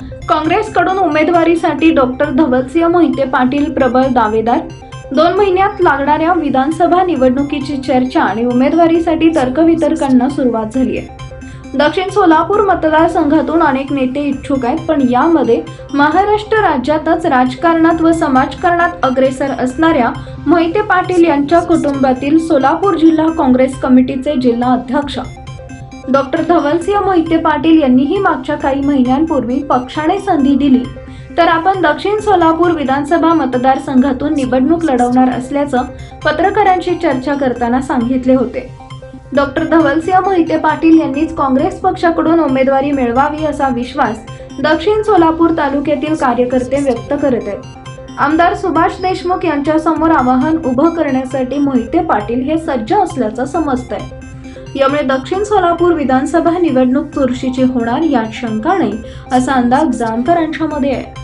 काँग्रेसकडून उमेदवारीसाठी डॉक्टर धवलसिंह मोहिते पाटील प्रबळ दावेदार. दोन महिन्यात लागणाऱ्या विधानसभा निवडणुकीची चर्चा आणि उमेदवारीसाठी तर्कवितर्कांना सुरुवात झाली आहे दक्षिण सोलापूर मतदारसंघातून अनेक नेते इच्छुक आहेत पण यामध्ये महाराष्ट्र राज्यातच राजकारणात व समाजकारणात अग्रेसर असणाऱ्या मोहिते पाटील यांच्या कुटुंबातील सोलापूर जिल्हा काँग्रेस कमिटीचे जिल्हा अध्यक्ष डॉक्टर धवलसिंह मोहिते पाटील यांनीही मागच्या काही महिन्यांपूर्वी पक्षाने संधी दिली. तर आपण दक्षिण सोलापूर विधानसभा मतदारसंघातून निवडणूक लढवणार असल्याचं पत्रकारांशी चर्चा करताना सांगितले होते. डॉक्टर धवलसिंह मोहिते पाटील यांनीच काँग्रेस पक्षाकडून उमेदवारी मिळवावी असा विश्वास दक्षिण सोलापूर तालुक्यातील कार्यकर्ते व्यक्त करत आहेत. आमदार सुभाष देशमुख यांच्यासमोर आवाहन उभं करण्यासाठी मोहिते पाटील हे सज्ज असल्याचं समजतंय. यामुळे दक्षिण सोलापूर विधानसभा निवडणूक चुरशीची होणार यात शंका नाही असा अंदाज जानकरांच्या मध्ये आहे.